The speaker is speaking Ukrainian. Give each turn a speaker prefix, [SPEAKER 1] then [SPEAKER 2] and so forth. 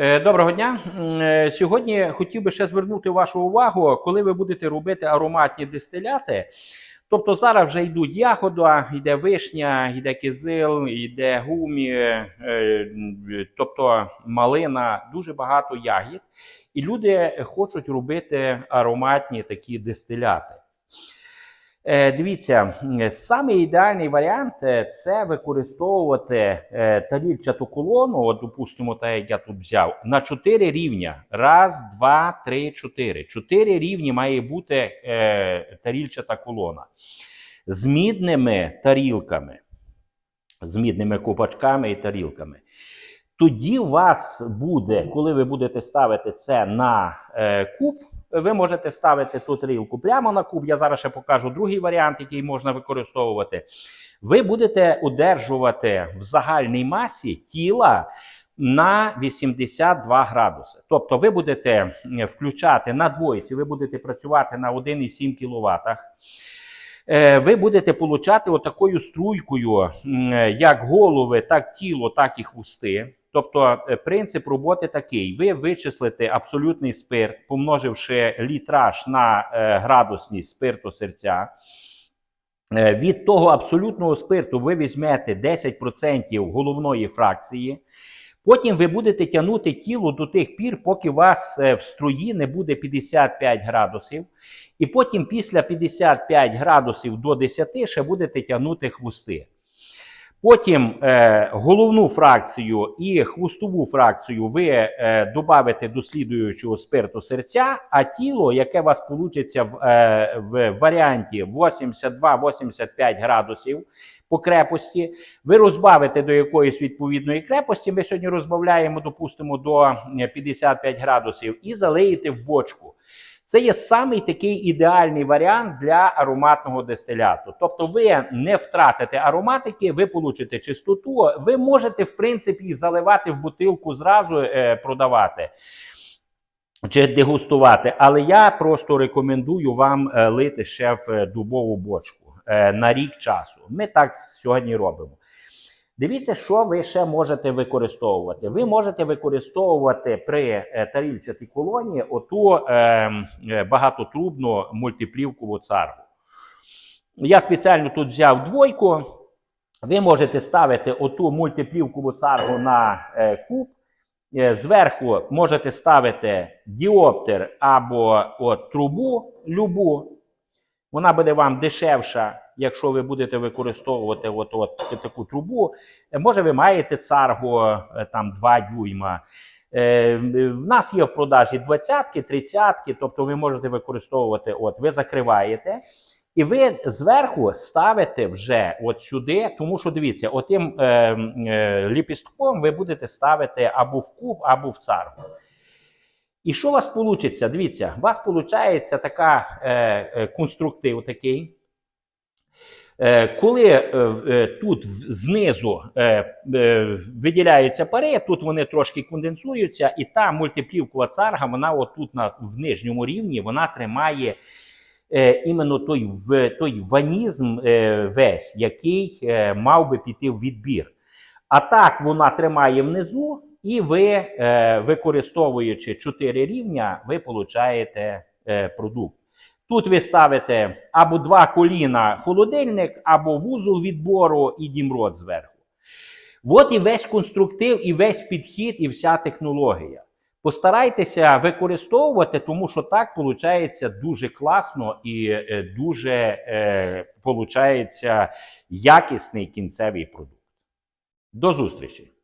[SPEAKER 1] Е, Доброго дня. Е, Сьогодні хотів би ще звернути вашу увагу, коли ви будете робити ароматні дистиляти. Тобто зараз вже йдуть ягода, йде вишня, йде кизил, йде гумі, е, тобто малина, дуже багато ягід. І люди хочуть робити ароматні такі дистиляти. Е, Дивіться, саме ідеальний варіант е, це використовувати е, тарільчату колону, от, допустимо, та як я тут взяв, на 4 рівня. Раз, два, три, чотири. Чотири рівні має бути тарільчата колона з мідними тарілками, з мідними копачками і тарілками. Тоді у вас буде, коли ви будете ставити це на куб, ви можете ставити ту тарілку прямо на куб. Я зараз ще покажу другий варіант, який можна використовувати. Ви будете удержувати в загальній масі тіла на 82 градуси. Тобто ви будете включати на двоїці, ви будете працювати на 1,7 кВт. Е, Ви будете получати отакою струйкою, як голови, так тіло, так і хвости. Тобто е, принцип роботи такий: ви вичислите абсолютний спирт, помноживши літраж на е, градусність спирту серця. Е, Від того абсолютного спирту ви візьмете 10% головної фракції. Потім ви будете тягнути тіло до тих пір, поки у вас в струї не буде 55 градусів. І потім після 55 градусів до 10 ще будете тягнути хвости. Потім е, головну фракцію і хвостову фракцію ви е, додавите до слідуючого спирту серця, а тіло, яке у вас вийде в, е, в варіанті 82-85 градусів по крепості, ви розбавите до якоїсь відповідної крепості. Ми сьогодні розбавляємо, допустимо, до е, 55 градусів і залиєте в бочку. Це є самий такий ідеальний варіант для ароматного дистиляту. Тобто, ви не втратите ароматики, ви получите чистоту. Ви можете, в принципі, заливати в бутилку зразу е, продавати. Чи дегустувати, але я просто рекомендую вам е, лити ще в е, дубову бочку е, на рік часу. Ми так сьогодні робимо. Дивіться, що ви ще можете використовувати. Ви можете використовувати при е, тарільчатій колоні оту е, е, багатотрубну мультиплівкову царгу. Я спеціально тут взяв двойку. Ви можете ставити оту мультиплівкову царгу на е, куб. Е, Зверху можете ставити діоптер або от, трубу любу. Вона буде вам дешевша, якщо ви будете використовувати от, от таку трубу. Е, Може, ви маєте царгу е, там 2 дюйма. Е, В нас є в продажі 20-ки, 30-ки, тобто ви можете використовувати, от ви закриваєте. І ви зверху ставите вже от сюди, тому що дивіться, отим е, е, ліпістком ви будете ставити або в куб, або в царгу. І що у вас вийде? Дивіться, у вас виходить така е, е, конструктив такий. Е, коли е, е, тут знизу виділяються пари, тут вони трошки конденсуються, і та мультиплівкова царга, вона отут на, в нижньому рівні вона тримає іменно той, той ванізм весь, який мав би піти в відбір. А так вона тримає внизу, і ви, використовуючи 4 рівня, ви получаєте продукт. Тут ви ставите або два коліна холодильник, або вузол відбору і дімрот зверху. От і весь конструктив, і весь підхід, і вся технологія. Постарайтеся використовувати, тому що так виходить дуже класно і е, дуже е, получається якісний кінцевий продукт. До зустрічі!